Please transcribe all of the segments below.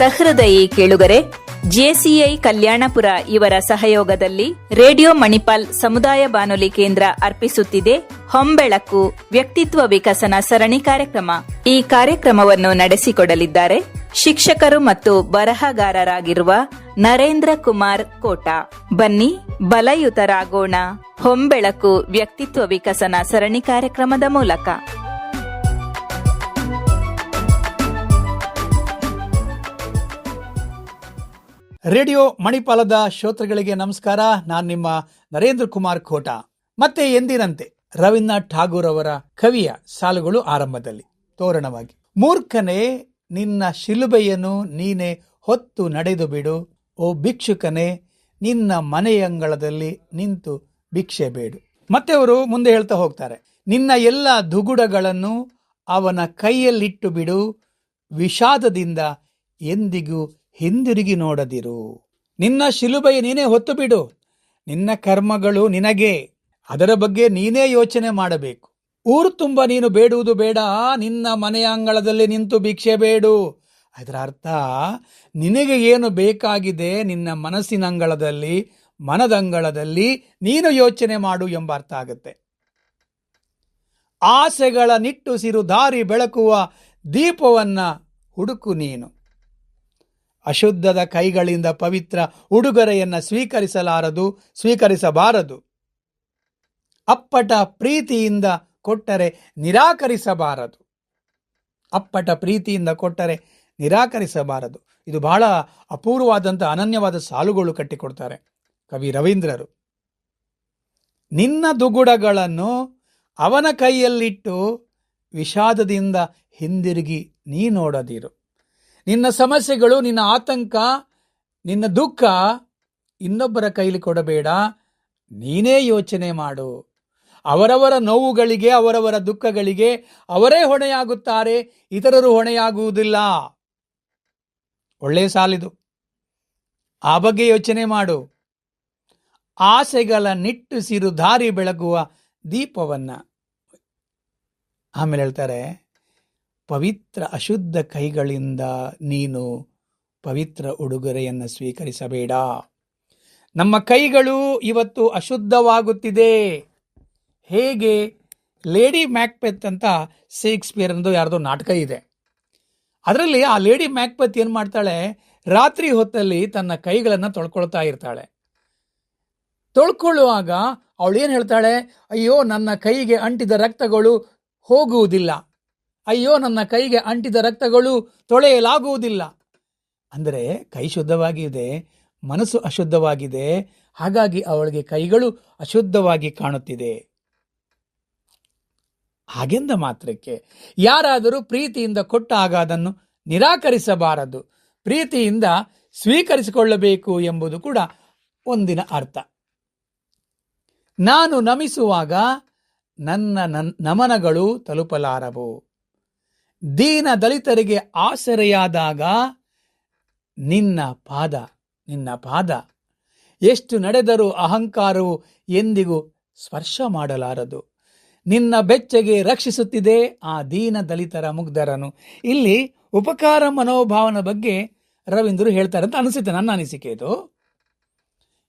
ಸಹೃದಯಿ ಕೇಳುಗರೆ, ಜೆಸಿಐ ಕಲ್ಯಾಣಪುರ ಇವರ ಸಹಯೋಗದಲ್ಲಿ ರೇಡಿಯೋ ಮಣಿಪಾಲ್ ಸಮುದಾಯ ಬಾನುಲಿ ಕೇಂದ್ರ ಅರ್ಪಿಸುತ್ತಿದೆ. ಹೊಂಬೆಳಕು ವ್ಯಕ್ತಿತ್ವ ವಿಕಸನ ಸರಣಿ ಕಾರ್ಯಕ್ರಮ. ಈ ಕಾರ್ಯಕ್ರಮವನ್ನು ನಡೆಸಿಕೊಡಲಿದ್ದಾರೆ ಶಿಕ್ಷಕರು ಮತ್ತು ಬರಹಗಾರರಾಗಿರುವ ನರೇಂದ್ರ ಕುಮಾರ್ ಕೋಟ. ಬನ್ನಿ, ಬಲಯುತರಾಗೋಣ. ಹೊಂಬೆಳಕು ವ್ಯಕ್ತಿತ್ವ ವಿಕಸನ ಸರಣಿ ಕಾರ್ಯಕ್ರಮದ ಮೂಲಕ. ರೇಡಿಯೋ ಮಣಿಪಾಲದ ಶ್ರೋತೃಗಳಿಗೆ ನಮಸ್ಕಾರ. ನಾನು ನಿಮ್ಮ ನರೇಂದ್ರ ಕುಮಾರ್ ಖೋಟ ಮತ್ತೆ ಎಂದಿನಂತೆ ರವೀಂದ್ರನಾಥ್ ಠಾಗೂರ್ ಅವರ ಕವಿಯ ಸಾಲುಗಳು ಆರಂಭದಲ್ಲಿ. ತೋರಣವಾಗಿ. ಮೂರ್ಖನೇ, ನಿನ್ನ ಶಿಲುಬೆಯನ್ನು ನೀನೆ ಹೊತ್ತು ನಡೆದು ಬಿಡು. ಓ ಭಿಕ್ಷುಕನೇ, ನಿನ್ನ ಮನೆಯಂಗಳದಲ್ಲಿ ನಿಂತು ಭಿಕ್ಷೆ ಬೇಡು. ಮತ್ತೆ ಅವರು ಮುಂದೆ ಹೇಳ್ತಾ ಹೋಗ್ತಾರೆ. ನಿನ್ನ ಎಲ್ಲ ದುಗುಡಗಳನ್ನು ಅವನ ಕೈಯಲ್ಲಿಟ್ಟು ಬಿಡು. ವಿಷಾದದಿಂದ ಎಂದಿಗೂ ಹಿಂದಿರುಗಿ ನೋಡದಿರು. ನಿನ್ನ ಶಿಲುಬೆಯ ನೀನೇ ಹೊತ್ತು ಬಿಡು. ನಿನ್ನ ಕರ್ಮಗಳು ನಿನಗೆ. ಅದರ ಬಗ್ಗೆ ನೀನೇ ಯೋಚನೆ ಮಾಡಬೇಕು. ಊರು ತುಂಬ ನೀನು ಬೇಡುವುದು ಬೇಡ. ನಿನ್ನ ಮನೆಯ ಅಂಗಳದಲ್ಲಿ ನಿಂತು ಭಿಕ್ಷೆ ಬೇಡು. ಅದರ ಅರ್ಥ, ನಿನಗೆ ಏನು ಬೇಕಾಗಿದೆ ನಿನ್ನ ಮನಸ್ಸಿನ ಅಂಗಳದಲ್ಲಿ ಮನದಂಗಳದಲ್ಲಿ ನೀನು ಯೋಚನೆ ಮಾಡು ಎಂಬ ಅರ್ಥ ಆಗುತ್ತೆ. ಆಸೆಗಳ ನಿಟ್ಟುಸಿರು ದಾರಿ ಬೆಳಕುವ ದೀಪವನ್ನ ಹುಡುಕು ನೀನು. ಅಶುದ್ಧದ ಕೈಗಳಿಂದ ಪವಿತ್ರ ಉಡುಗೊರೆಯನ್ನು ಸ್ವೀಕರಿಸಲಾರದು, ಸ್ವೀಕರಿಸಬಾರದು. ಅಪ್ಪಟ ಪ್ರೀತಿಯಿಂದ ಕೊಟ್ಟರೆ ನಿರಾಕರಿಸಬಾರದು. ಅಪ್ಪಟ ಪ್ರೀತಿಯಿಂದ ಕೊಟ್ಟರೆ ನಿರಾಕರಿಸಬಾರದು. ಇದು ಬಹಳ ಅಪೂರ್ವವಾದಂಥ ಅನನ್ಯವಾದ ಸಾಲುಗಳು ಕಟ್ಟಿಕೊಡ್ತಾರೆ ಕವಿ ರವೀಂದ್ರರು. ನಿನ್ನ ದುಗುಡಗಳನ್ನು ಅವನ ಕೈಯಲ್ಲಿಟ್ಟು ವಿಷಾದದಿಂದ ಹಿಂದಿರುಗಿ ನೀ ನೋಡದಿರು. ನಿನ್ನ ಸಮಸ್ಯೆಗಳು, ನಿನ್ನ ಆತಂಕ, ನಿನ್ನ ದುಃಖ ಇನ್ನೊಬ್ಬರ ಕೈಲಿ ಕೊಡಬೇಡ. ನೀನೇ ಯೋಚನೆ ಮಾಡು. ಅವರವರ ನೋವುಗಳಿಗೆ, ಅವರವರ ದುಃಖಗಳಿಗೆ ಅವರೇ ಹೊಣೆಯಾಗುತ್ತಾರೆ. ಇತರರು ಹೊಣೆಯಾಗುವುದಿಲ್ಲ. ಒಳ್ಳೆಯ ಸಾಲಿದು ಆ ಬಗ್ಗೆ ಯೋಚನೆ ಮಾಡು. ಆಸೆಗಳ ನಿಟ್ಟುಸಿರು ದಾರಿ ಬೆಳಗುವ ದೀಪವನ್ನ. ಆಮೇಲೆ ಹೇಳ್ತಾರೆ ಪವಿತ್ರ ಅಶುದ್ಧ ಕೈಗಳಿಂದ ನೀನು ಪವಿತ್ರ ಉಡುಗೊರೆಯನ್ನು ಸ್ವೀಕರಿಸಬೇಡ. ನಮ್ಮ ಕೈಗಳು ಇವತ್ತು ಅಶುದ್ಧವಾಗುತ್ತಿದೆ. ಹೇಗೆ? ಲೇಡಿ ಮ್ಯಾಕ್ಪೆತ್ ಅಂತ ಶೇಕ್ಸ್ಪಿಯರ್ ಅಂದು ಯಾರ್ದೋ ನಾಟಕ ಇದೆ. ಅದರಲ್ಲಿ ಆ ಲೇಡಿ ಮ್ಯಾಕ್ಪೆತ್ ಏನು ಮಾಡ್ತಾಳೆ? ರಾತ್ರಿ ಹೊತ್ತಲ್ಲಿ ತನ್ನ ಕೈಗಳನ್ನು ತೊಳ್ಕೊಳ್ತಾ ಇರ್ತಾಳೆ. ತೊಳ್ಕೊಳ್ಳುವಾಗ ಅವಳು ಏನು ಹೇಳ್ತಾಳೆ? ಅಯ್ಯೋ, ನನ್ನ ಕೈಗೆ ಅಂಟಿದ ರಕ್ತಗಳು ಹೋಗುವುದಿಲ್ಲ. ಅಯ್ಯೋ, ನನ್ನ ಕೈಗೆ ಅಂಟಿದ ರಕ್ತಗಳು ತೊಳೆಯಲಾಗುವುದಿಲ್ಲ. ಅಂದರೆ ಕೈ ಶುದ್ಧವಾಗಿದೆ ಮನಸ್ಸು ಅಶುದ್ಧವಾಗಿದೆ ಹಾಗಾಗಿ ಅವಳಿಗೆ ಕೈಗಳು ಅಶುದ್ಧವಾಗಿ ಕಾಣುತ್ತಿದೆ. ಹಾಗೆಂದ ಮಾತ್ರಕ್ಕೆ ಯಾರಾದರೂ ಪ್ರೀತಿಯಿಂದ ಕೊಟ್ಟಾಗ ಅದನ್ನು ನಿರಾಕರಿಸಬಾರದು. ಪ್ರೀತಿಯಿಂದ ಸ್ವೀಕರಿಸಿಕೊಳ್ಳಬೇಕು ಎಂಬುದು ಕೂಡ ಒಂದಿನ ಅರ್ಥ. ನಾನು ನಮಿಸುವಾಗ ನನ್ನ ನನ್- ನಮನಗಳು ತಲುಪಲಾರವು. ದೀನ ದಲಿತರಿಗೆ ಆಸರೆಯಾದಾಗ ನಿನ್ನ ಪಾದ ನಿನ್ನ ಪಾದ. ಎಷ್ಟು ನಡೆದರೂ ಅಹಂಕಾರವು ಎಂದಿಗೂ ಸ್ಪರ್ಶ ಮಾಡಲಾರದು. ನಿನ್ನ ಬೆಚ್ಚಗೆ ರಕ್ಷಿಸುತ್ತಿದೆ ಆ ದೀನ ದಲಿತರ ಮುಗ್ಧರನು. ಇಲ್ಲಿ ಉಪಕಾರ ಮನೋಭಾವನ ಬಗ್ಗೆ ರವೀಂದ್ರರು ಹೇಳ್ತಾರೆ ಅಂತ ಅನಿಸುತ್ತೆ ನನ್ನ ಅನಿಸಿಕೆ ಇದು.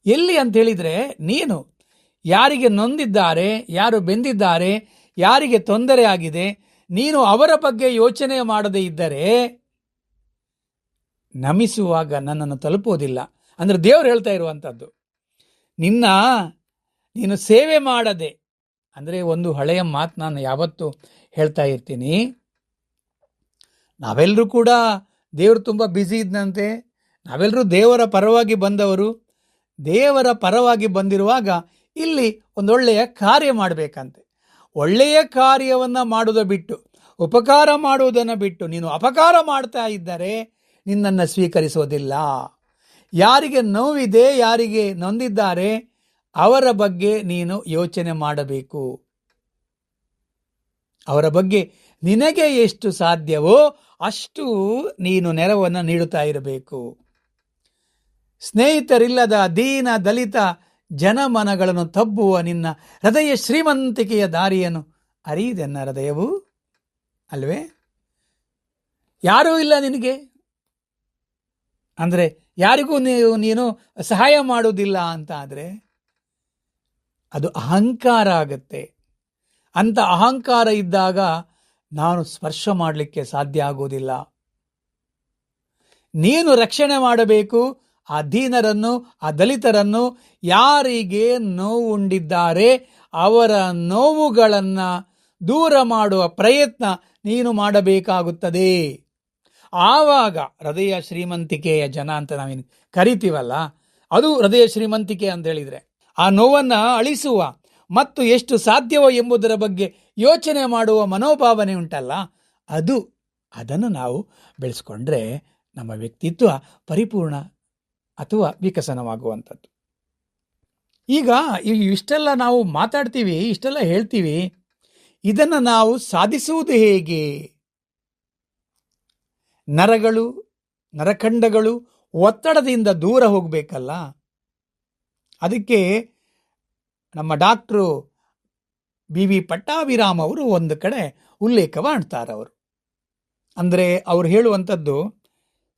ಎಲ್ಲಿ ಅಂತ ಹೇಳಿದ್ರೆ ನೀನು ಯಾರಿಗೆ ನೊಂದಿದ್ದಾರೆ, ಯಾರು ಬೆಂದಿದ್ದಾರೆ, ಯಾರಿಗೆ ತೊಂದರೆ ಆಗಿದೆ ನೀನು ಅವರ ಬಗ್ಗೆ ಯೋಚನೆ ಮಾಡದೇ ಇದ್ದರೆ ನಮಿಸುವಾಗ ನನ್ನನ್ನು ತಲುಪುವುದಿಲ್ಲ. ಅಂದರೆ ದೇವರು ಹೇಳ್ತಾ ಇರುವಂಥದ್ದು, ನಿನ್ನ, ನೀನು ಸೇವೆ ಮಾಡದೆ, ಅಂದರೆ ಒಂದು ಹಳೆಯ ಮಾತು ನಾನು ಯಾವತ್ತೂ ಹೇಳ್ತಾ ಇರ್ತೀನಿ. ನಾವೆಲ್ಲರೂ ಕೂಡ ದೇವರು ತುಂಬ ಬ್ಯುಸಿ ಇದ್ದಂತೆ ನಾವೆಲ್ಲರೂ ದೇವರ ಪರವಾಗಿ ಬಂದವರು. ದೇವರ ಪರವಾಗಿ ಬಂದಿರುವಾಗ ಇಲ್ಲಿ ಒಂದೊಳ್ಳೆಯ ಕಾರ್ಯ ಮಾಡಬೇಕಂತೆ. ಒಳ್ಳೆಯ ಕಾರ್ಯವನ್ನು ಮಾಡುವುದ ಬಿಟ್ಟು, ಉಪಕಾರ ಮಾಡುವುದನ್ನು ಬಿಟ್ಟು, ನೀನು ಅಪಕಾರ ಮಾಡ್ತಾ ಇದ್ದರೆ ನಿನ್ನನ್ನು ಸ್ವೀಕರಿಸೋದಿಲ್ಲ ಯಾರಿಗೆ ನೋವಿದೆ, ಯಾರಿಗೆ ನೊಂದಿದ್ದಾರೆ, ಅವರ ಬಗ್ಗೆ ನೀನು ಯೋಚನೆ ಮಾಡಬೇಕು. ಅವರ ಬಗ್ಗೆ ನಿನಗೆ ಎಷ್ಟು ಸಾಧ್ಯವೋ ಅಷ್ಟು ನೀನು ನೆರವನ್ನು ನೀಡುತ್ತಾ ಇರಬೇಕು. ಸ್ನೇಹಿತರಿಲ್ಲದ ದೀನ ದಲಿತ ಜನಮನಗಳನ್ನು ತಬ್ಬುವ ನಿನ್ನ ಹೃದಯ ಶ್ರೀಮಂತಿಕೆಯ ದಾರಿಯನ್ನು ಅರಿಯದೆನ್ನ ಹೃದಯವು? ಅಲ್ವೇ? ಯಾರೂ ಇಲ್ಲ ನಿನಗೆ? ಅಂದರೆ ಯಾರಿಗೂ ನೀವು, ನೀನು ಸಹಾಯ ಮಾಡುವುದಿಲ್ಲ ಅಂತ ಆದರೆ ಅದು ಅಹಂಕಾರ ಆಗುತ್ತೆ. ಅಂತ ಅಹಂಕಾರ ಇದ್ದಾಗ ನಾನು ಸ್ಪರ್ಶ ಮಾಡಲಿಕ್ಕೆ ಸಾಧ್ಯ ಆಗೋದಿಲ್ಲ ನೀನು ರಕ್ಷಣೆ ಮಾಡಬೇಕು ಆ ದೀನರನ್ನು ಆ ದಲಿತರನ್ನು ಯಾರಿಗೆ ನೋವುಂಡಿದ್ದಾರೆ ಅವರ ನೋವುಗಳನ್ನು ದೂರ ಮಾಡುವ ಪ್ರಯತ್ನ ನೀನು ಮಾಡಬೇಕಾಗುತ್ತದೆ. ಆವಾಗ ಹೃದಯ ಶ್ರೀಮಂತಿಕೆಯ ಜನ ಅಂತ ನಾವೇನು ಕರಿತೀವಲ್ಲ, ಅದು ಹೃದಯ ಶ್ರೀಮಂತಿಕೆ ಅಂತ ಹೇಳಿದ್ರೆ ಆ ನೋವನ್ನು ಅಳಿಸುವ ಮತ್ತು ಎಷ್ಟು ಸಾಧ್ಯವೋ ಎಂಬುದರ ಬಗ್ಗೆ ಯೋಚನೆ ಮಾಡುವ ಮನೋಭಾವನೆ ಉಂಟಲ್ಲ, ಅದು ಅದನ್ನು ನಾವು ಬೆಳೆಸ್ಕೊಂಡ್ರೆ ನಮ್ಮ ವ್ಯಕ್ತಿತ್ವ ಪರಿಪೂರ್ಣ ಅಥವಾ ವಿಕಸನವಾಗುವಂಥದ್ದು. ಈಗ ಇಷ್ಟೆಲ್ಲ ನಾವು ಮಾತಾಡ್ತೀವಿ, ಇಷ್ಟೆಲ್ಲ ಹೇಳ್ತೀವಿ, ಇದನ್ನು ನಾವು ಸಾಧಿಸುವುದು ಹೇಗೆ? ನರಗಳು, ನರಖಂಡಗಳು ಒತ್ತಡದಿಂದ ದೂರ ಹೋಗಬೇಕಲ್ಲ? ಅದಕ್ಕೆ ನಮ್ಮ ಡಾಕ್ಟ್ರು ಬಿ ವಿ ಪಟ್ಟಾಭಿರಾಮ್ ಅವರು ಒಂದು ಕಡೆ ಉಲ್ಲೇಖ ಮಾಡ್ತಾರೆ ಅವರು ಅಂದರೆ ಅವ್ರು ಹೇಳುವಂಥದ್ದು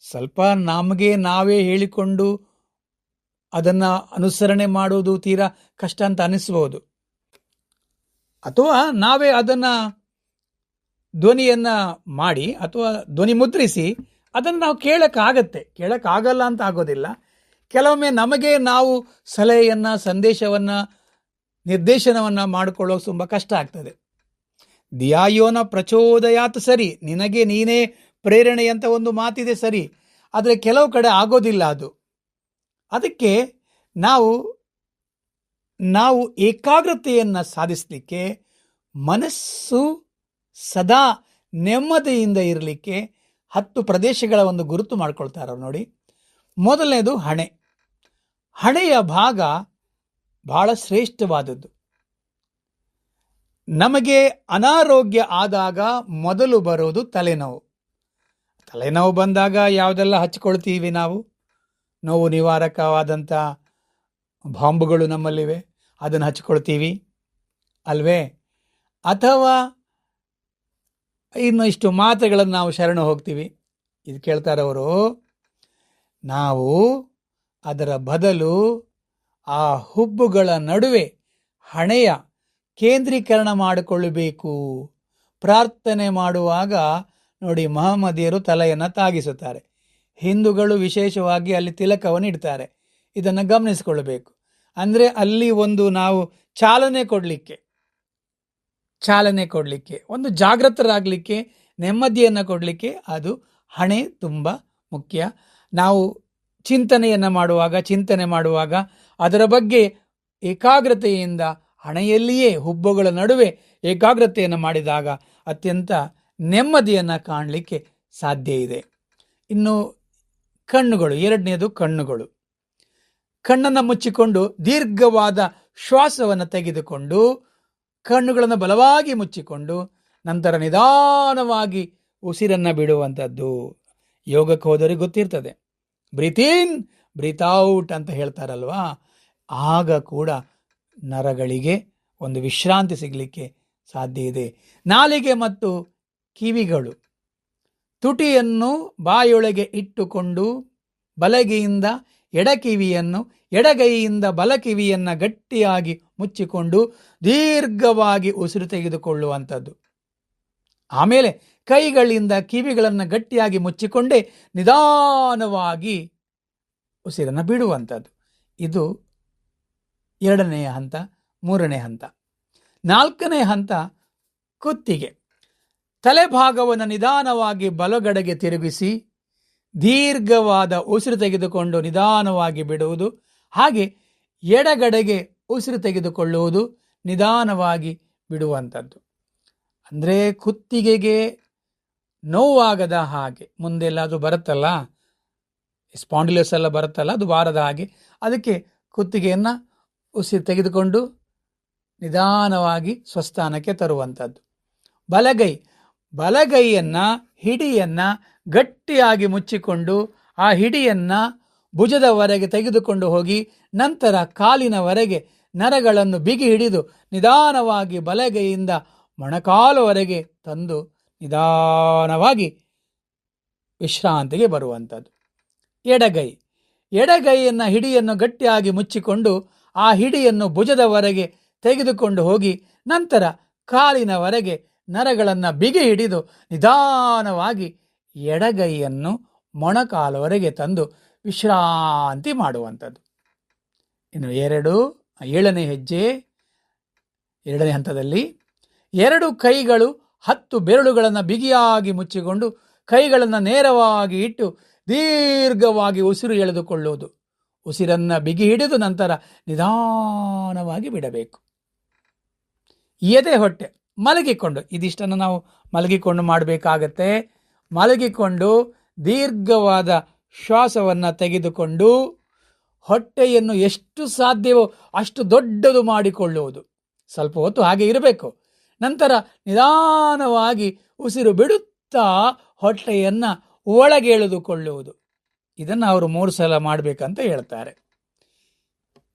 ಸ್ವಲ್ಪ ನಮಗೆ ನಾವೇ ಹೇಳಿಕೊಂಡು ಅದನ್ನು ಅನುಸರಣೆ ಮಾಡುವುದು ತೀರಾ ಕಷ್ಟ ಅಂತ ಅನಿಸ್ಬೋದು. ಅಥವಾ ನಾವೇ ಅದನ್ನು ಧ್ವನಿಯನ್ನು ಮಾಡಿ ಅಥವಾ ಧ್ವನಿ ಮುದ್ರಿಸಿ ಅದನ್ನು ನಾವು ಕೇಳೋಕ್ಕಾಗತ್ತೆ. ಕೇಳೋಕ್ಕಾಗಲ್ಲ ಅಂತ ಆಗೋದಿಲ್ಲ. ಕೆಲವೊಮ್ಮೆ ನಮಗೆ ನಾವು ಸಲಹೆಯನ್ನು, ಸಂದೇಶವನ್ನು, ನಿರ್ದೇಶನವನ್ನು ಮಾಡಿಕೊಳ್ಳೋಕೆ ತುಂಬ ಕಷ್ಟ ಆಗ್ತದೆ. ದಿಯಾಯೋನ ಪ್ರಚೋದಯಾತ್ ಸರಿ. ನಿನಗೆ ನೀನೇ ಪ್ರೇರಣೆ ಅಂತ ಒಂದು ಮಾತಿದೆ ಸರಿ, ಆದರೆ ಕೆಲವು ಕಡೆ ಆಗೋದಿಲ್ಲ ಅದು. ಅದಕ್ಕೆ ನಾವು ನಾವು ಏಕಾಗ್ರತೆಯನ್ನು ಸಾಧಿಸಲಿಕ್ಕೆ, ಮನಸ್ಸು ಸದಾ ನೆಮ್ಮದಿಯಿಂದ ಇರಲಿಕ್ಕೆ ಹತ್ತು ಪ್ರದೇಶಗಳ ಒಂದು ಗುರುತು ಮಾಡ್ಕೊಳ್ತಾರೆ ನೋಡಿ. ಮೊದಲನೇದು ಹಣೆ. ಹಣೆಯ ಭಾಗ ಬಹಳ ಶ್ರೇಷ್ಠವಾದದ್ದು. ನಮಗೆ ಅನಾರೋಗ್ಯ ಆದಾಗ ಮೊದಲು ಬರೋದು ತಲೆನೋವು. ತಲೆನೋವು ಬಂದಾಗ ಯಾವುದೆಲ್ಲ ಹಚ್ಚಿಕೊಳ್ತೀವಿ ನಾವು? ನೋವು ನಿವಾರಕವಾದಂಥ ಬಾಂಬುಗಳು ನಮ್ಮಲ್ಲಿವೆ. ಅದನ್ನು ಹಚ್ಕೊಳ್ತೀವಿ. ಅಲ್ವೇ? ಅಥವಾ ಇನ್ನು ಇಷ್ಟು ಮಾತ್ರೆಗಳನ್ನು ನಾವು ಶರಣ ಹೋಗ್ತೀವಿ. ಇದು ಕೇಳ್ತಾರವರು ನಾವು ಅದರ ಬದಲು ಆ ಹುಬ್ಬುಗಳ ನಡುವೆ ಹಣೆಯ ಕೇಂದ್ರೀಕರಣ ಮಾಡಿಕೊಳ್ಳಬೇಕು. ಪ್ರಾರ್ಥನೆ ಮಾಡುವಾಗ ನೋಡಿ ಮಹಮ್ಮದಿಯರು ತಲೆಯನ್ನು ತಾಗಿಸುತ್ತಾರೆ. ಹಿಂದೂಗಳು ವಿಶೇಷವಾಗಿ ಅಲ್ಲಿ ತಿಲಕವನ್ನು ಇಡ್ತಾರೆ. ಇದನ್ನು ಗಮನಿಸಿಕೊಳ್ಳಬೇಕು. ಅಂದರೆ ಅಲ್ಲಿ ಒಂದು ನಾವು ಚಾಲನೆ ಕೊಡಲಿಕ್ಕೆ ಚಾಲನೆ ಕೊಡಲಿಕ್ಕೆ, ಒಂದು ಜಾಗೃತರಾಗಲಿಕ್ಕೆ ನೆಮ್ಮದಿಯನ್ನು ಕೊಡಲಿಕ್ಕೆ ಅದು ಹಣೆ ತುಂಬ ಮುಖ್ಯ. ನಾವು ಚಿಂತನೆಯನ್ನು ಮಾಡುವಾಗ, ಚಿಂತನೆ ಮಾಡುವಾಗ ಅದರ ಬಗ್ಗೆ ಏಕಾಗ್ರತೆಯಿಂದ ಹಣೆಯಲ್ಲಿಯೇ, ಹುಬ್ಬುಗಳ ನಡುವೆ ಏಕಾಗ್ರತೆಯನ್ನು ಮಾಡಿದಾಗ ಅತ್ಯಂತ ನೆಮ್ಮದಿಯನ್ನು ಕಾಣಲಿಕ್ಕೆ ಸಾಧ್ಯ ಇದೆ. ಇನ್ನು ಕಣ್ಣುಗಳು, ಎರಡನೇದು ಕಣ್ಣುಗಳು. ಕಣ್ಣನ್ನು ಮುಚ್ಚಿಕೊಂಡು ದೀರ್ಘವಾದ ಶ್ವಾಸವನ್ನು ತೆಗೆದುಕೊಂಡು, ಕಣ್ಣುಗಳನ್ನು ಬಲವಾಗಿ ಮುಚ್ಚಿಕೊಂಡು, ನಂತರ ನಿಧಾನವಾಗಿ ಉಸಿರನ್ನು ಬಿಡುವಂಥದ್ದು ಯೋಗಕ್ಕೆ ಹೋದವರಿಗೆ ಗೊತ್ತಿರ್ತದೆ. ಬ್ರೀತ್ ಇನ್, ಬ್ರೀತ್ ಔಟ್ ಅಂತ ಹೇಳ್ತಾರಲ್ವಾ? ಆಗ ಕೂಡ ನರಗಳಿಗೆ ಒಂದು ವಿಶ್ರಾಂತಿ ಸಿಗಲಿಕ್ಕೆ ಸಾಧ್ಯ ಇದೆ. ನಾಲಿಗೆ ಮತ್ತು ಕಿವಿಗಳು. ತುಟಿಯನ್ನು ಬಾಯೊಳಗೆ ಇಟ್ಟುಕೊಂಡು ಬಲಗಿಯಿಂದ ಎಡಕಿವಿಯನ್ನು, ಎಡಗೈಯಿಂದ ಬಲಕಿವಿಯನ್ನು ಗಟ್ಟಿಯಾಗಿ ಮುಚ್ಚಿಕೊಂಡು ದೀರ್ಘವಾಗಿ ಉಸಿರು ತೆಗೆದುಕೊಳ್ಳುವಂಥದ್ದು. ಆಮೇಲೆ ಕೈಗಳಿಂದ ಕಿವಿಗಳನ್ನು ಗಟ್ಟಿಯಾಗಿ ಮುಚ್ಚಿಕೊಂಡೇ ನಿಧಾನವಾಗಿ ಉಸಿರನ್ನು ಬಿಡುವಂಥದ್ದು. ಇದು ಎರಡನೆಯ ಹಂತ, ಮೂರನೇ ಹಂತ. ನಾಲ್ಕನೇ ಹಂತ, ಕುತ್ತಿಗೆ. ತಲೆಭಾಗವನ್ನು ನಿಧಾನವಾಗಿ ಬಲಗಡೆಗೆ ತಿರುಗಿಸಿ ದೀರ್ಘವಾದ ಉಸಿರು ತೆಗೆದುಕೊಂಡು ನಿಧಾನವಾಗಿ ಬಿಡುವುದು, ಹಾಗೆ ಎಡಗಡೆಗೆ ಉಸಿರು ತೆಗೆದುಕೊಳ್ಳುವುದು ನಿಧಾನವಾಗಿ ಬಿಡುವಂಥದ್ದು. ಅಂದರೆ ಕುತ್ತಿಗೆಗೆ ನೋವಾಗದ ಹಾಗೆ ಮುಂದೆಲ್ಲ ಅದು ಬರುತ್ತಲ್ಲ? ಸ್ಪಾಂಡಿಲಸ್ ಎಲ್ಲ ಬರುತ್ತಲ್ಲ, ಅದು ಬಾರದ ಹಾಗೆ. ಅದಕ್ಕೆ ಕುತ್ತಿಗೆಯನ್ನು ಉಸಿರು ತೆಗೆದುಕೊಂಡು ನಿಧಾನವಾಗಿ ಸ್ವಸ್ಥಾನಕ್ಕೆ ತರುವಂಥದ್ದು. ಬಲಗೈ ಬಲಗೈಯನ್ನು, ಹಿಡಿಯನ್ನು ಗಟ್ಟಿಯಾಗಿ ಮುಚ್ಚಿಕೊಂಡು ಆ ಹಿಡಿಯನ್ನು ಭುಜದವರೆಗೆ ತೆಗೆದುಕೊಂಡು ಹೋಗಿ ನಂತರ ಕಾಲಿನವರೆಗೆ ನರಗಳನ್ನು ಬಿಗಿ ಹಿಡಿದು ನಿಧಾನವಾಗಿ ಬಲಗೈಯಿಂದ ಮೊಣಕಾಲುವರೆಗೆ ತಂದು ನಿಧಾನವಾಗಿ ವಿಶ್ರಾಂತಿಗೆ ಬರುವಂಥದ್ದು. ಎಡಗೈ. ಎಡಗೈಯನ್ನು, ಹಿಡಿಯನ್ನು ಗಟ್ಟಿಯಾಗಿ ಮುಚ್ಚಿಕೊಂಡು ಆ ಹಿಡಿಯನ್ನು ಭುಜದವರೆಗೆ ತೆಗೆದುಕೊಂಡು ಹೋಗಿ ನಂತರ ಕಾಲಿನವರೆಗೆ ನರಗಳನ್ನು ಬಿಗಿ ಹಿಡಿದು ನಿಧಾನವಾಗಿ ಎಡಗೈಯನ್ನು ಮೊಣಕಾಲವರೆಗೆ ತಂದು ವಿಶ್ರಾಂತಿ ಮಾಡುವಂಥದ್ದು. ಇನ್ನು ಎರಡು, ಏಳನೇ ಹೆಜ್ಜೆ ಎರಡನೇ ಹಂತದಲ್ಲಿ, ಎರಡು ಕೈಗಳು ಹತ್ತು ಬೆರಳುಗಳನ್ನು ಬಿಗಿಯಾಗಿ ಮುಚ್ಚಿಕೊಂಡು ಕೈಗಳನ್ನು ನೇರವಾಗಿ ಇಟ್ಟು ದೀರ್ಘವಾಗಿ ಉಸಿರು ಎಳೆದುಕೊಳ್ಳುವುದು. ಉಸಿರನ್ನು ಬಿಗಿ ಹಿಡಿದು ನಂತರ ನಿಧಾನವಾಗಿ ಬಿಡಬೇಕು. ಎದೆ ಹೊಟ್ಟೆ. ಮಲಗಿಕೊಂಡು, ಇದಿಷ್ಟನ್ನು ನಾವು ಮಲಗಿಕೊಂಡು ಮಾಡಬೇಕಾಗತ್ತೆ. ಮಲಗಿಕೊಂಡು ದೀರ್ಘವಾದ ಶ್ವಾಸವನ್ನು ತೆಗೆದುಕೊಂಡು ಹೊಟ್ಟೆಯನ್ನು ಎಷ್ಟು ಸಾಧ್ಯವೋ ಅಷ್ಟು ದೊಡ್ಡದು ಮಾಡಿಕೊಳ್ಳುವುದು. ಸ್ವಲ್ಪ ಹೊತ್ತು ಹಾಗೆ ಇರಬೇಕು. ನಂತರ ನಿಧಾನವಾಗಿ ಉಸಿರು ಬಿಡುತ್ತಾ ಹೊಟ್ಟೆಯನ್ನು ಒಳಗೆ ಎಳೆದುಕೊಳ್ಳುವುದು ಇದನ್ನು ಅವರು ಮೂರು ಸಲ ಮಾಡಬೇಕಂತ ಹೇಳ್ತಾರೆ.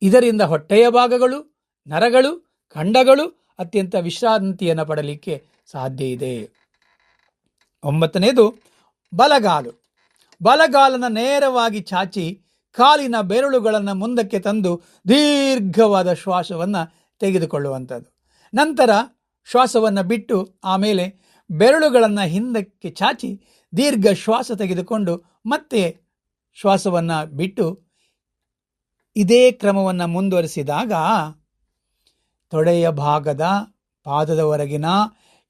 ಇದರಿಂದ ಹೊಟ್ಟೆಯ ಭಾಗಗಳು, ನರಗಳು, ಖಂಡಗಳು ಅತ್ಯಂತ ವಿಶ್ರಾಂತಿಯನ್ನು ಪಡಲಿಕ್ಕೆ ಸಾಧ್ಯ ಇದೆ. ಒಂಬತ್ತನೇದು, ಬಲಗಾಲು. ಬಲಗಾಲನ ನೇರವಾಗಿ ಚಾಚಿ ಕಾಲಿನ ಬೆರಳುಗಳನ್ನು ಮುಂದಕ್ಕೆ ತಂದು ದೀರ್ಘವಾದ ಶ್ವಾಸವನ್ನು ತೆಗೆದುಕೊಳ್ಳುವಂಥದ್ದು. ನಂತರ ಶ್ವಾಸವನ್ನು ಬಿಟ್ಟು ಆಮೇಲೆ ಬೆರಳುಗಳನ್ನು ಹಿಂದಕ್ಕೆ ಚಾಚಿ ದೀರ್ಘ ಶ್ವಾಸ ತೆಗೆದುಕೊಂಡು ಮತ್ತೆ ಶ್ವಾಸವನ್ನು ಬಿಟ್ಟು ಇದೇ ಕ್ರಮವನ್ನು ಮುಂದುವರಿಸಿದಾಗ ತೊಡೆಯ ಭಾಗದ ಪಾದದವರೆಗಿನ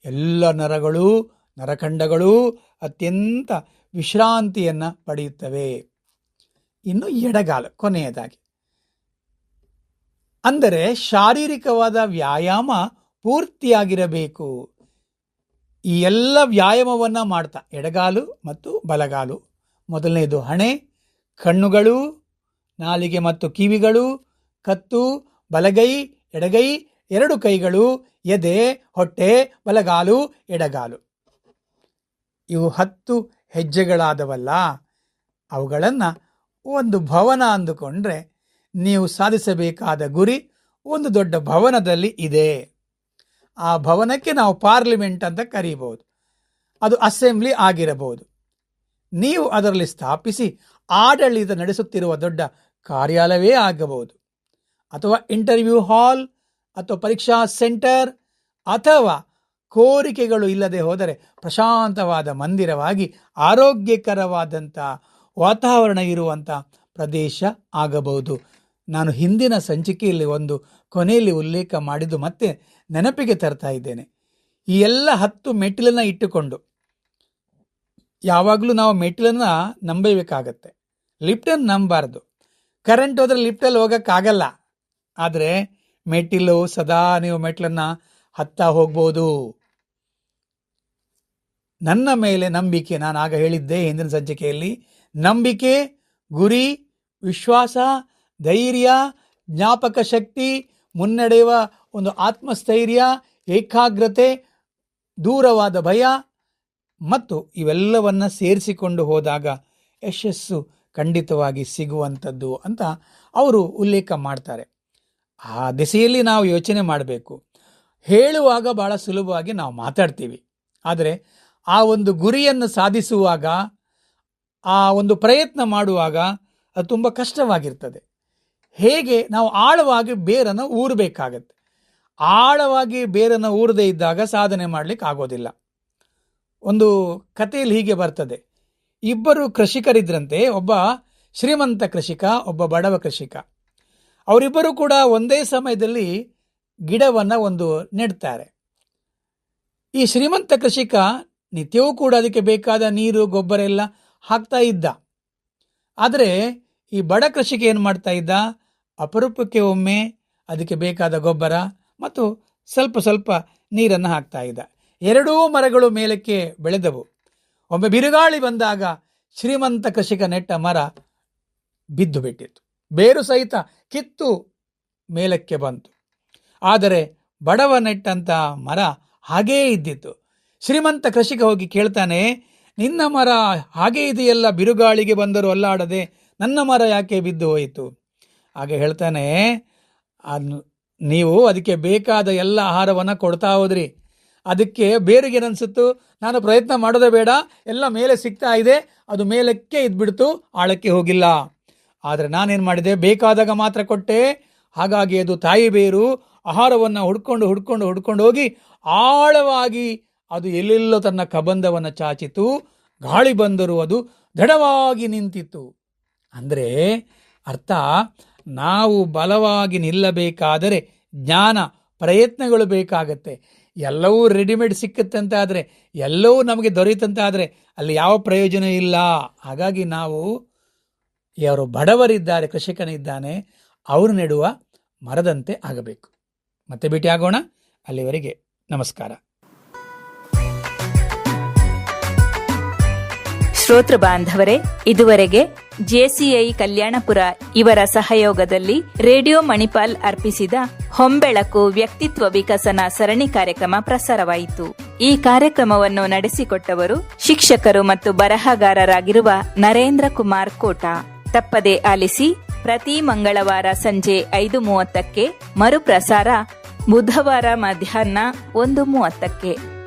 ಎಲ್ಲ ನರಗಳು, ನರಖಂಡಗಳು ಅತ್ಯಂತ ವಿಶ್ರಾಂತಿಯನ್ನು ಪಡೆಯುತ್ತವೆ. ಇನ್ನು ಎಡಗಾಲ, ಕೊನೆಯದಾಗಿ. ಅಂದರೆ ಶಾರೀರಿಕವಾದ ವ್ಯಾಯಾಮ ಪೂರ್ತಿಯಾಗಿರಬೇಕು. ಈ ಎಲ್ಲ ವ್ಯಾಯಾಮವನ್ನು ಮಾಡ್ತಾ, ಎಡಗಾಲು ಮತ್ತು ಬಲಗಾಲು. ಮೊದಲನೇದು ಹಣೆ, ಕಣ್ಣುಗಳು, ನಾಲಿಗೆ ಮತ್ತು ಕಿವಿಗಳು, ಕತ್ತು, ಬಲಗೈ, ಎಡಗೈ ಎರಡು ಕೈಗಳು, ಎದೆ, ಹೊಟ್ಟೆ, ಬಲಗಾಲು, ಎಡಗಾಲು. ಇವು ಹತ್ತು ಹೆಜ್ಜೆಗಳಾದವಲ್ಲ. ಅವುಗಳನ್ನು ಒಂದು ಭವನ ಅಂದುಕೊಂಡ್ರೆ ನೀವು ಸಾಧಿಸಬೇಕಾದ ಗುರಿ ಒಂದು ದೊಡ್ಡ ಭವನದಲ್ಲಿ ಇದೆ. ಆ ಭವನಕ್ಕೆ ನಾವು ಪಾರ್ಲಿಮೆಂಟ್ ಅಂತ ಕರೀಬಹುದು. ಅದು ಅಸೆಂಬ್ಲಿ ಆಗಿರಬಹುದು. ನೀವು ಅದರಲ್ಲಿ ಸ್ಥಾಪಿಸಿ ಆಡಳಿತ ನಡೆಸುತ್ತಿರುವ ದೊಡ್ಡ ಕಾರ್ಯಾಲಯವೇ ಆಗಬಹುದು. ಅಥವಾ ಇಂಟರ್ವ್ಯೂ ಹಾಲ್ ಅಥವಾ ಪರೀಕ್ಷಾ ಸೆಂಟರ್ ಅಥವಾ ಕೋರಿಕೆಗಳು ಇಲ್ಲದೆ ಹೋದರೆ ಪ್ರಶಾಂತವಾದ ಮಂದಿರವಾಗಿ ಆರೋಗ್ಯಕರವಾದಂಥ ವಾತಾವರಣ ಇರುವಂಥ ಪ್ರದೇಶ ಆಗಬಹುದು. ನಾನು ಹಿಂದಿನ ಸಂಚಿಕೆಯಲ್ಲಿ ಒಂದು ಕೊನೆಯಲ್ಲಿ ಉಲ್ಲೇಖ ಮಾಡಿದ್ದು ಮತ್ತೆ ನೆನಪಿಗೆ ತರ್ತಾ ಇದ್ದೇನೆ. ಈ ಎಲ್ಲ ಹತ್ತು ಮೆಟ್ಟಿಲನ್ನು ಇಟ್ಟುಕೊಂಡು ಯಾವಾಗಲೂ ನಾವು ಮೆಟ್ಟಿಲನ್ನು ನಂಬಬೇಕಾಗತ್ತೆ. ಲಿಫ್ಟನ್ನು ನಂಬಾರ್ದು ಕರೆಂಟ್ ಹೋದರೆ ಲಿಫ್ಟಲ್ಲಿ ಹೋಗೋಕ್ಕಾಗಲ್ಲ. ಆದರೆ ಮೆಟ್ಟಿಲು ಸದಾ ನೀವು ಮೆಟ್ಲನ್ನ ಹತ್ತಾ ಹೋಗ್ಬೋದು. ನನ್ನ ಮೇಲೆ ನಂಬಿಕೆ, ನಾನು ಆಗ ಹೇಳಿದ್ದೆ ಹಿಂದಿನ ಸಂಚಿಕೆಯಲ್ಲಿ, ನಂಬಿಕೆ, ಗುರಿ, ವಿಶ್ವಾಸ, ಧೈರ್ಯ, ಜ್ಞಾಪಕ ಶಕ್ತಿ, ಮುನ್ನಡೆಯುವ ಒಂದು ಆತ್ಮಸ್ಥೈರ್ಯ, ಏಕಾಗ್ರತೆ, ದೂರವಾದ ಭಯ ಮತ್ತು ಇವೆಲ್ಲವನ್ನು ಸೇರಿಸಿಕೊಂಡು ಹೋದಾಗ ಯಶಸ್ಸು ಖಂಡಿತವಾಗಿ ಸಿಗುವಂಥದ್ದು ಅಂತ ಅವರು ಉಲ್ಲೇಖ ಮಾಡ್ತಾರೆ. ಆ ದಿಸೆಯಲ್ಲಿ ನಾವು ಯೋಚನೆ ಮಾಡಬೇಕು. ಹೇಳುವಾಗ ಬಹಳ ಸುಲಭವಾಗಿ ನಾವು ಮಾತಾಡ್ತೀವಿ. ಆದರೆ ಆ ಒಂದು ಗುರಿಯನ್ನು ಸಾಧಿಸುವಾಗ, ಆ ಒಂದು ಪ್ರಯತ್ನ ಮಾಡುವಾಗ ಅದು ತುಂಬ ಕಷ್ಟವಾಗಿರ್ತದೆ. ಹೇಗೆ? ನಾವು ಆಳವಾಗಿ ಬೇರನ್ನು ಊರಬೇಕಾಗತ್ತೆ. ಆಳವಾಗಿ ಬೇರನ್ನು ಊರದೇ ಇದ್ದಾಗ ಸಾಧನೆ ಮಾಡಲಿಕ್ಕೆ ಆಗೋದಿಲ್ಲ. ಒಂದು ಕಥೆಯಲ್ಲಿ ಹೀಗೆ ಬರ್ತದೆ. ಇಬ್ಬರು ಕೃಷಿಕರಿದ್ರಂತೆ, ಒಬ್ಬ ಶ್ರೀಮಂತ ಕೃಷಿಕ, ಒಬ್ಬ ಬಡವ ಕೃಷಿಕ. ಅವರಿಬ್ಬರು ಕೂಡ ಒಂದೇ ಸಮಯದಲ್ಲಿ ಗಿಡವನ್ನು ಒಂದು ನೆಡ್ತಾರೆ. ಈ ಶ್ರೀಮಂತ ಕೃಷಿಕ ನಿತ್ಯವೂ ಕೂಡ ಅದಕ್ಕೆ ಬೇಕಾದ ನೀರು, ಗೊಬ್ಬರ ಎಲ್ಲ ಹಾಕ್ತಾ ಇದ್ದ. ಆದರೆ ಈ ಬಡ ಕೃಷಿಕ ಏನು ಮಾಡ್ತಾ ಇದ್ದ? ಅಪರೂಪಕ್ಕೆ ಒಮ್ಮೆ ಅದಕ್ಕೆ ಬೇಕಾದ ಗೊಬ್ಬರ ಮತ್ತು ಸ್ವಲ್ಪ ಸ್ವಲ್ಪ ನೀರನ್ನು ಹಾಕ್ತಾ ಇದ್ದ. ಎರಡೂ ಮರಗಳು ಮೇಲಕ್ಕೆ ಬೆಳೆದವು. ಒಮ್ಮೆ ಬಿರುಗಾಳಿ ಬಂದಾಗ ಶ್ರೀಮಂತ ಕೃಷಿಕ ನೆಟ್ಟ ಮರ ಬಿದ್ದು ಬಿಟ್ಟಿತ್ತು. ಬೇರು ಸಹಿತ ಕಿತ್ತು ಮೇಲಕ್ಕೆ ಬಂತು. ಆದರೆ ಬಡವ ನೆಟ್ಟಂತಹ ಮರ ಹಾಗೇ ಇದ್ದಿತ್ತು. ಶ್ರೀಮಂತ ಕೃಷಿಗೆ ಹೋಗಿ ಕೇಳ್ತಾನೆ, ನಿನ್ನ ಮರ ಹಾಗೇ ಇದೆಯಲ್ಲ, ಬಿರುಗಾಳಿಗೆ ಬಂದರೂ ಅಲ್ಲಾಡದೆ ನನ್ನ ಮರ ಯಾಕೆ ಬಿದ್ದು ಹೋಯಿತು? ಹಾಗೆ ಹೇಳ್ತಾನೆ, ಅದು ನೀವು ಅದಕ್ಕೆ ಬೇಕಾದ ಎಲ್ಲ ಆಹಾರವನ್ನು ಕೊಡ್ತಾ ಹೋದ್ರಿ. ಅದಕ್ಕೆ ಬೇರಿಗೇನಿಸುತ್ತು ನಾನು ಪ್ರಯತ್ನ ಮಾಡೋದೇ ಬೇಡ, ಎಲ್ಲ ಮೇಲೆ ಸಿಗ್ತಾ ಇದೆ, ಅದು ಮೇಲಕ್ಕೆ ಇದ್ಬಿಡ್ತು, ಆಳಕ್ಕೆ ಹೋಗಿಲ್ಲ. ಆದರೆ ನಾನೇನು ಮಾಡಿದೆ? ಬೇಕಾದಾಗ ಮಾತ್ರ ಕೊಟ್ಟೆ. ಹಾಗಾಗಿ ಅದು ತಾಯಿ ಬೇರು. ಆಹಾರವನ್ನು ಹುಡ್ಕೊಂಡು ಹುಡ್ಕೊಂಡು ಹುಡ್ಕೊಂಡು ಹೋಗಿ ಆಳವಾಗಿ ಅದು ಎಲ್ಲೆಲ್ಲೋ ತನ್ನ ಕಬಂಧವನ್ನು ಚಾಚಿತು. ಗಾಳಿ ಬಂದರೂ ಅದು ದೃಢವಾಗಿ ನಿಂತಿತ್ತು. ಅಂದರೆ ಅರ್ಥ, ನಾವು ಬಲವಾಗಿ ನಿಲ್ಲಬೇಕಾದರೆ ಜ್ಞಾನ, ಪ್ರಯತ್ನಗಳು ಬೇಕಾಗತ್ತೆ. ಎಲ್ಲವೂ ರೆಡಿಮೇಡ್ ಸಿಕ್ಕುತ್ತೆ ಅಂತ ಆದರೆ ಎಲ್ಲವೂ ನಮಗೆ ದೊರೆಯುತ್ತಂತ ಆದರೆ ಅಲ್ಲಿ ಯಾವ ಪ್ರಯೋಜನ ಇಲ್ಲ. ಹಾಗಾಗಿ ನಾವು ಯಾರು ಬಡವರಿದ್ದಾರೆ, ಕೃಷಿಕನಿದ್ದಾನೆ, ಅವರು ನೆಡುವ ಮರದಂತೆ ಆಗಬೇಕು. ಮತ್ತೆ ಭೇಟಿ ಆಗೋಣ. ಅಲ್ಲಿವರೆಗೆ ನಮಸ್ಕಾರ. ಶ್ರೋತೃ ಬಾಂಧವರೇ, ಇದುವರೆಗೆ ಜೆಸಿಐ ಕಲ್ಯಾಣಪುರ ಇವರ ಸಹಯೋಗದಲ್ಲಿ ರೇಡಿಯೋ ಮಣಿಪಾಲ್ ಅರ್ಪಿಸಿದ ಹೊಂಬೆಳಕು ವ್ಯಕ್ತಿತ್ವ ವಿಕಸನ ಸರಣಿ ಕಾರ್ಯಕ್ರಮ ಪ್ರಸಾರವಾಯಿತು. ಈ ಕಾರ್ಯಕ್ರಮವನ್ನು ನಡೆಸಿಕೊಟ್ಟವರು ಶಿಕ್ಷಕರು ಮತ್ತು ಬರಹಗಾರರಾಗಿರುವ ನರೇಂದ್ರ ಕುಮಾರ್ ಕೋಟ. ತಪ್ಪದೆ ಆಲಿಸಿ ಪ್ರತಿ ಮಂಗಳವಾರ ಸಂಜೆ ಐದು ಮೂವತ್ತಕ್ಕೆ ಮರುಪ್ರಸಾರ ಬುಧವಾರ ಮಧ್ಯಾಹ್ನ ಒಂದು ಮೂವತ್ತಕ್ಕೆ.